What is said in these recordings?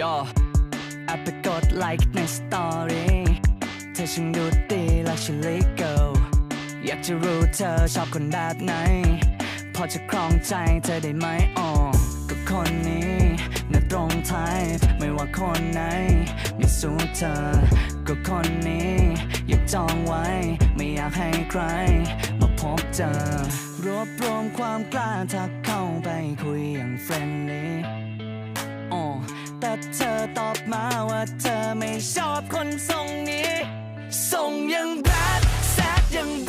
ย่อแอปไปกดไลค์ในสตอรี่เธอช่างดูดีและชิลิเกิลอยากจะรู้เธอชอบคนแบบไหน พอจะครองใจเธอได้ไหมอ๋อก็คนนี้น่าตรงไทยไม่ว่าคนไหนไม่สู้เธอ ก็คนนี้อยากจองไว้ ไม่อยากให้ใคร มาพบเจอ รวบรวมความกล้าทักเข้าไปคุยอย่างเฟรนลี่ เธอตอบมาว่าเธอไม่ชอบคนทรงนี้ ทรงยังแบดแซดยัง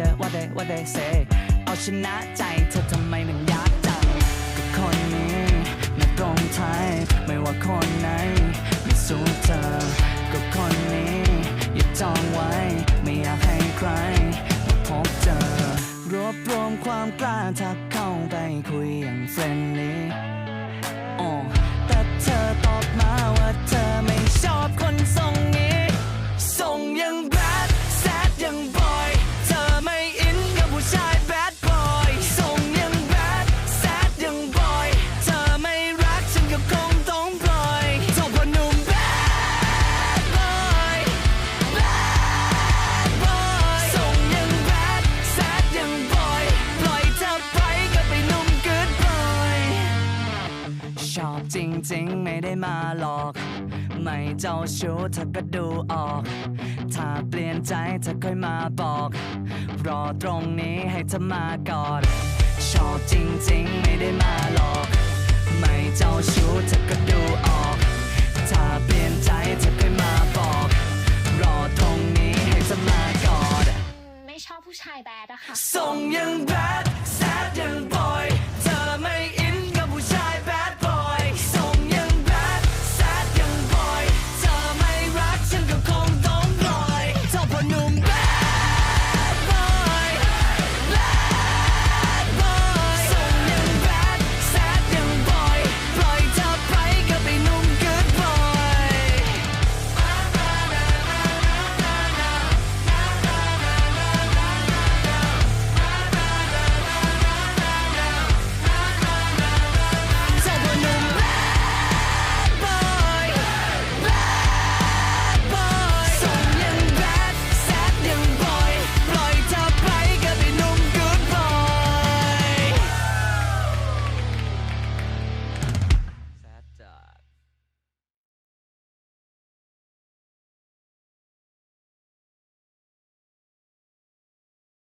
หน่อย no matter what they what they say เอาชนะใจเธอทำไมมันยากจังก็คนนี้ไม่ตรงไทยไม่ว่าคนไหนไม่สู้เธอก็คนนี้อย่าจองไว้ ไม่อยากให้ใครมาพบเจอรวบรวมความกล้าทักเข้าไปคุยอย่างเฟรนลี่ จริงไม่ได้มาหลอก ไม่เจ้าชู้เธอก็ดูออก ถ้าเปลี่ยนใจเธอค่อยมาบอก รอตรงนี้ให้เธอมาก่อนชอบจริงๆไม่ได้มาหลอก ไม่เจ้าชู้เธอก็ดูออก ถ้าเปลี่ยนใจเธอค่อยมาบอก รอตรงนี้ให้เธอมาก่อนไม่ชอบผู้ชายแบดอะค่ะส่งยังแบดแซดยังบอย เธอไม่